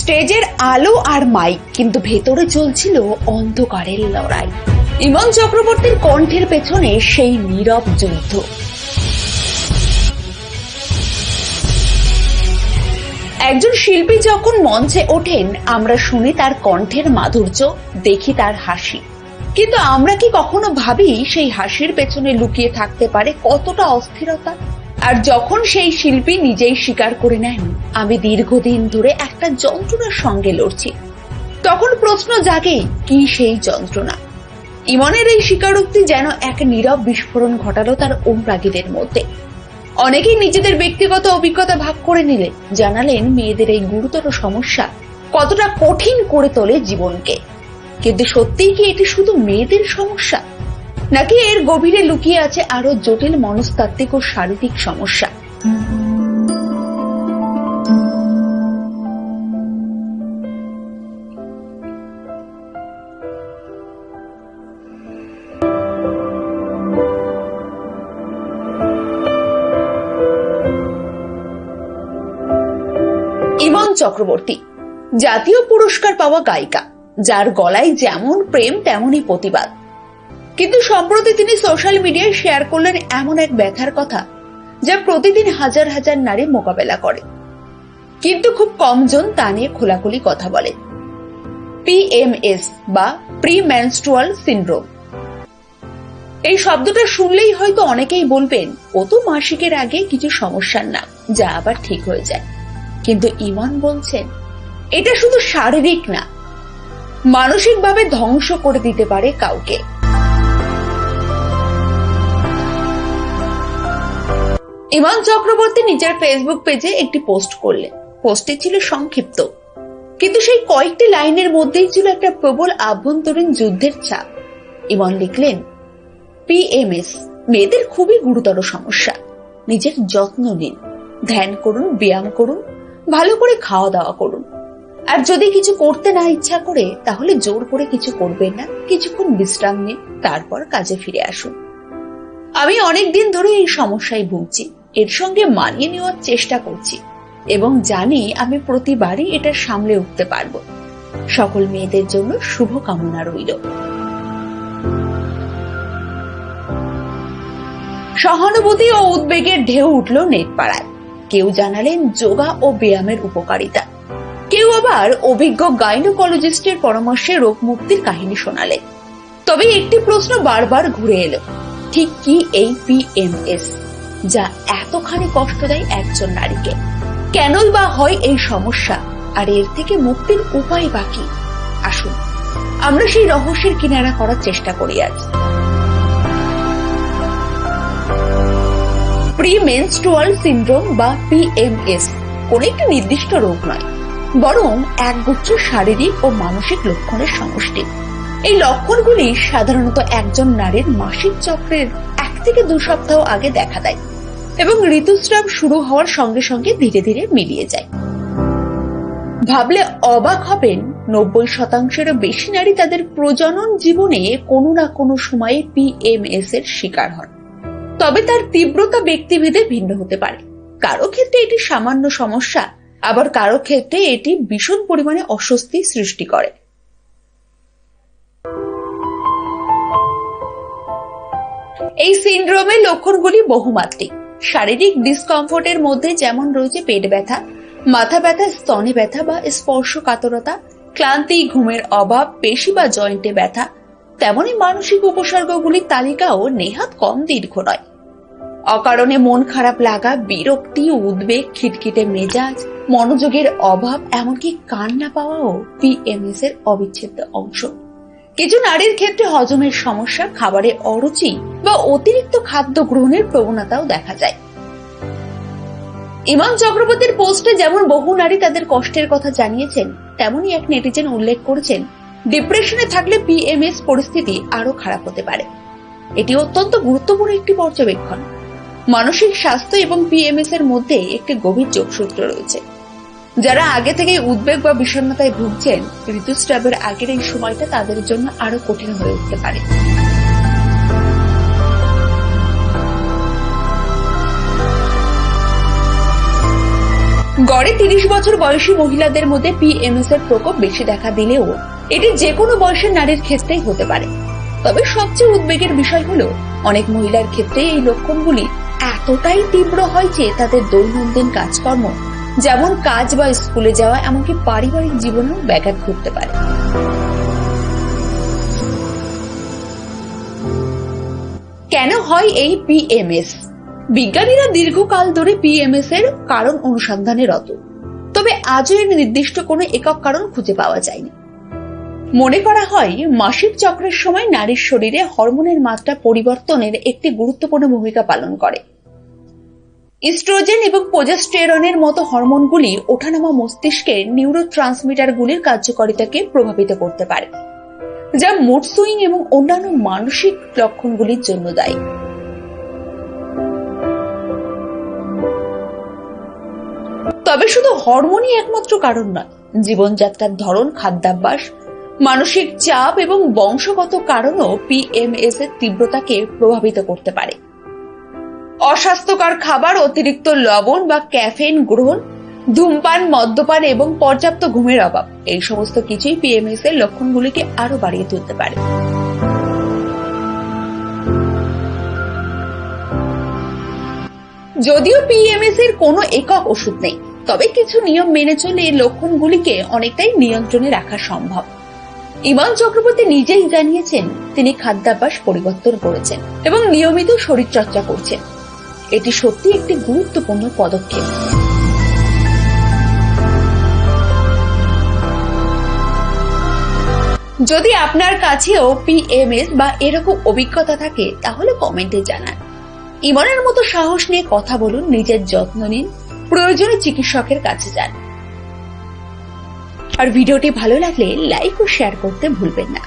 স্টেজের আলো আর মাইক, কিন্তু ভেতরে চলছিল অন্ধকারের লড়াই। ইমন চক্রবর্তীর কণ্ঠের পেছনে সেই নীরব যুদ্ধ। একজন শিল্পী যখন মঞ্চে ওঠেন, আমরা শুনি তার কণ্ঠের মাধুর্য, দেখি তার হাসি। কিন্তু আমরা কি কখনো ভাবি সেই হাসির পেছনে লুকিয়ে থাকতে পারে কতটা অস্থিরতা? আর যখন সেই শিল্পী নিজেই স্বীকার করে নেন, আমি দীর্ঘদিন ধরে একটা যন্ত্রণার সঙ্গে লড়ছি। তখন প্রশ্ন জাগে, কি সেই যন্ত্রণা? ইমনের এই স্বীকারোক্তি যেন এক নীরব বিস্ফোরণ ঘটালো তার অনুরাগীদের মধ্যে। অনেকেই নিজেদের ব্যক্তিগত অভিজ্ঞতা ভাগ করে নিলে, জানালেন মেয়েদের এই গুরুতর সমস্যা কতটা কঠিন করে তোলে জীবনকে। কিন্তু সত্যিই কি এটি শুধু মেয়েদের সমস্যা? নাকি এর গভীরে লুকিয়ে আছে আরও জটিল মনস্তাত্ত্বিক ও শারীরিক সমস্যা? চক্রবর্তী, জাতীয় পুরস্কার পাওয়া গায়িকা, যার গলায় যেমন প্রেম, তেমনই প্রতিবাদ। কিন্তু সম্প্রতি তিনি সোশ্যাল মিডিয়ায় শেয়ার করলেন এমন এক ব্যথার কথা, যা প্রতিদিন হাজার হাজার নারী মোকাবেলা করে। কিন্তু খুব কমজন তা নিয়ে খোলাখুলি কথা বলে। পিএমএস বা প্রি মেনস্ট্রুয়াল সিন্ড্রোম এই শব্দটা শুনলেই হয়তো অনেকেই বলবেন, ও তো মাসিকের আগে কিছু সমস্যার নাম যা আবার ঠিক হয়ে যায়। কিন্তু ইমান বলছেন, এটা শুধু শারীরিক না, মানসিকভাবে ধ্বংস করে দিতে পারে কাউকে। ইমন চক্রবর্তী নিজের ফেসবুক পেজে একটি পোস্ট করলেন। পোস্টটি ছিল সংক্ষিপ্ত। কিন্তু সেই কয়েকটি লাইনের মধ্যেই ছিল একটা প্রবল আভ্যন্তরীণ যুদ্ধের চাপ। ইমন লিখলেন পিএমএস মেয়েদের খুবই গুরুতর সমস্যা। নিজের যত্ন নিন। ধ্যান করুন, ব্যায়াম করুন, ভালো করে খাওয়া দাওয়া করুন। আর যদি কিছু করতে না ইচ্ছা করে, তাহলে জোর করে কিছু করবেন না। কিছুক্ষণ বিশ্রাম নিন, তারপর কাজে ফিরে আসুন। আমি অনেক দিন ধরে এই সমস্যায় ভুগছি। এর সঙ্গে মানিয়ে নেওয়ার চেষ্টা করছি এবং জানি আমি প্রতিবারই এটা সামলে উঠতে পারব। সকল মেয়েদের জন্য শুভ কামনা রইল। সহানুভূতি ও উদ্বেগের ঢেউ উঠল নেট পাড়ায় কেউ জানালেন যোগা ও ব্যায়ামের উপকারিতা। কেউ আবার অভিজ্ঞ গাইনোকোলজিস্টের পরামর্শে রোগ মুক্তির কাহিনী শোনালেন। তবে একটি প্রশ্ন বারবার ঘুরে এলো, ঠিক কি এই পিএমএস যা এতখানি কষ্ট দেয় একজন নারীকে। কেনই বা হয় এই সমস্যা? আর এর থেকে মুক্তির উপায় বাকি আসুন, আমরা সেই রহস্যের কিনারা করার চেষ্টা করি আজ। প্রিমেনস্ট্রুয়াল সিন্ড্রোম বা পিএমএস কোন একটি নির্দিষ্ট রোগ নয়, বরং একগুচ্ছ শারীরিক ও মানসিক লক্ষণের সমষ্টি। এই লক্ষণগুলি সাধারণত একজন নারীর মাসিক চক্রের এক থেকে দু সপ্তাহ আগে দেখা দেয়। এবং ঋতুস্রাব শুরু হওয়ার সঙ্গে সঙ্গে ধীরে ধীরে মিলিয়ে যায়। ভাবলে অবাক হবেন, নব্বই শতাংশেরও বেশি নারী তাদের প্রজনন জীবনে কোনো না কোনো সময়ে পিএমএস এর শিকার হন। তবে তার তীব্রতা ব্যক্তিভেদে ভিন্ন হতে পারে। কারও ক্ষেত্রে এটি সামান্য সমস্যা, আবার কারও ক্ষেত্রে এটি ভীষণ পরিমাণে অস্বস্তি সৃষ্টি করে। এই সিন্ড্রোমের লক্ষণগুলি বহুমাত্রিক। শারীরিক ডিসকমফোর্টের মধ্যে যেমন রয়েছে পেট ব্যথা, মাথা ব্যথা, স্তনে ব্যথা বা স্পর্শ কাতরতা ক্লান্তি, ঘুমের অভাব, পেশি বা জয়েন্টে ব্যথা, তেমনই মানসিক উপসর্গগুলির তালিকাও নেহাত কম দীর্ঘ নয়। অকারণে মন খারাপ লাগা, বিরক্তি, উদ্বেগ, খিটখিটে মেজাজ, মনোযোগের অভাব, এমনকি কান্না পাওয়াও পিএমএস এর অবিচ্ছেদ্য অংশ। কিছু নারীর ক্ষেত্রে হজমের সমস্যা, খাবারে অরুচি বা অতিরিক্ত খাদ্য গ্রহণের প্রবণতাও দেখা যায়। ইমাম চক্রবর্তীর পোস্টে যেমন বহু নারী তাদের কষ্টের কথা জানিয়েছেন, তেমনই এক নেটিজেন উল্লেখ করেছেন, ডিপ্রেশনে থাকলে পিএমএস পরিস্থিতি আরও খারাপ হতে পারে। এটি অত্যন্ত গুরুত্বপূর্ণ একটি পর্যবেক্ষণ। মানসিক স্বাস্থ্য এবং পিএমএস এর মধ্যে একটি গভীর যোগসূত্র রয়েছে। যারা আগে থেকে উদ্বেগ বা বিষণ্ণতায় ভুগছেন, ঋতুস্রাবের আগের এই সময়টা তাদের জন্য আরও কঠিন হয়ে উঠতে পারে। গড়ে তিরিশ বছর বয়সী মহিলাদের মধ্যে পিএমএস এর প্রকোপ বেশি দেখা দিলেও এটি যে কোনো বয়সের নারীর ক্ষেত্রেই হতে পারে। তবে সবচেয়ে উদ্বেগের বিষয় হলো, অনেক মহিলার ক্ষেত্রে এই লক্ষণগুলি এতটাই তীব্র হয় যে তাদের দৈনন্দিন কাজকর্ম যেমন কাজ বা স্কুলে যাওয়া, এমনকি পারিবারিক জীবনেও ব্যাঘাত ঘটতে পারে। কেন হয় এই পিএমএস বিজ্ঞানীরা দীর্ঘকাল ধরে পিএমএস এর কারণ অনুসন্ধানে রত। তবে আজও এর নির্দিষ্ট কোনো একক কারণ খুঁজে পাওয়া যায়নি। মনে করা হয়, মাসিক চক্রের সময় নারীর শরীরে হরমোনের মাত্রা পরিবর্তনের একটি গুরুত্বপূর্ণ ভূমিকা পালন করে। ইস্ট্রোজেন এবং প্রোজেস্টেরনের মতো হরমোনগুলি ওঠানামা মস্তিষ্কের নিউরো ট্রান্সমিটারগুলির কার্যকারিতাকে প্রভাবিত করতে পারে, যা মুড সুইং এবং অন্যান্য মানসিক লক্ষণগুলির জন্য দায়ী। তবে শুধু হরমোনই একমাত্র কারণ নয়, জীবনযাত্রার ধরন, খাদ্যাভ্যাস, মানসিক চাপ এবং বংশগত কারণও পিএমএস এর তীব্রতাকে প্রভাবিত করতে পারে। অস্বাস্থ্যকর খাবার, অতিরিক্ত লবণ বা ক্যাফেইন গ্রহণ, ধূমপান, মদ্যপান এবং পর্যাপ্ত ঘুমের অভাব। এই সমস্ত কিছুই পিএমএস এর লক্ষণগুলিকে আরও বাড়িয়ে তুলতে পারে। যদিও পিএমএস এর কোনো একক ওষুধ নেই, তবে কিছু নিয়ম মেনে চলে এই লক্ষণগুলিকে অনেকটাই নিয়ন্ত্রণে রাখা সম্ভব। ইমান চক্রবর্তী নিজেই জানিয়েছেন, তিনি খাদ্যাভ্যাস পরিবর্তন করেছেন এবং নিয়মিত শরীরচর্চা করছেন। এটি সত্যি একটি গুরুত্বপূর্ণ পদক্ষেপ। যদি আপনার কাছেও পিএমএস বা এরকম অভিজ্ঞতা থাকে, তাহলে কমেন্টে জানান। ইমনের মতো সাহস নিয়ে কথা বলুন, নিজের যত্ন নিন, প্রয়োজনে চিকিৎসকের কাছে যান। আর ভিডিওটি ভালো লাগলে লাইক ও শেয়ার করতে ভুলবেন না।